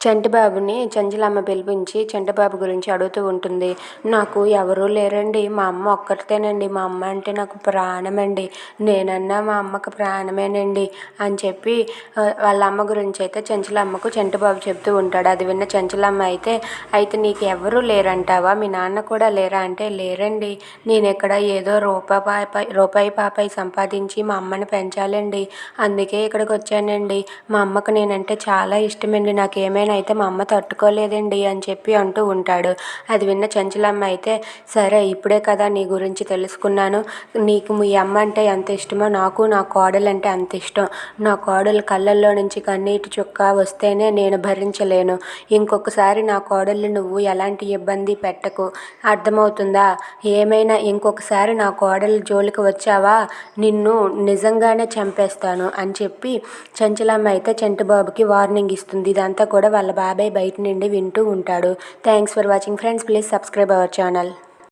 చంటిబాబుని చంచలమ్మ పిలిపించి చంటిబాబు గురించి అడుగుతూ ఉంటుంది. నాకు ఎవరూ లేరండి. మా అమ్మ ఒక్కరితేనండి. మా అమ్మ అంటే నాకు ప్రాణమండి. నేనన్నా మా అమ్మకు ప్రాణమేనండి అని చెప్పి వాళ్ళ అమ్మ గురించి అయితే చంచలమ్మకు చంటిబాబు చెప్తూ ఉంటాడు. అది విన్న చంచలమ్మ అయితే అయితే నీకు ఎవరూ లేరంటావా? మీ నాన్న కూడా లేరా? అంటే లేరండి. నేను ఇక్కడ ఏదో రూపాయి రూపాయి పాపాయి సంపాదించి మా అమ్మని పెంచాలండి. అందుకే ఇక్కడికి వచ్చానండి. మా అమ్మకు నేనంటే చాలా ఇష్టమండి. నాకు ఏమైనా అయితే మా అమ్మ తట్టుకోలేదండి అని చెప్పి అంటూ ఉంటాడు. అది విన్న చంచలమ్మ అయితే సరే ఇప్పుడే కదా నీ గురించి తెలుసుకున్నాను. నీకు మీ అమ్మ అంటే ఎంత ఇష్టమో నాకు నా కోడలు అంటే అంత ఇష్టం. నా కోడలు కళ్ళల్లో నుంచి కన్నీటి చుక్క వస్తేనే నేను భరించలేను. ఇంకొకసారి నా కోడలు నువ్వు ఎలాంటి ఇబ్బంది పెట్టకు. అర్థమవుతుందా? ఏమైనా ఇంకొకసారి నా కోడలు జోలికి వచ్చావా? నిన్ను నిజంగానే చంపేస్తాను అని చెప్పి చంచలమ్మ అయితే చంటిబాబుకి వార్నింగ్ ఇస్తుంది. ఇదంతా కూడా వాళ్ళ బాబాయ్ బయట నుండి వింటూ ఉంటాడు. Thanks for watching friends please subscribe our channel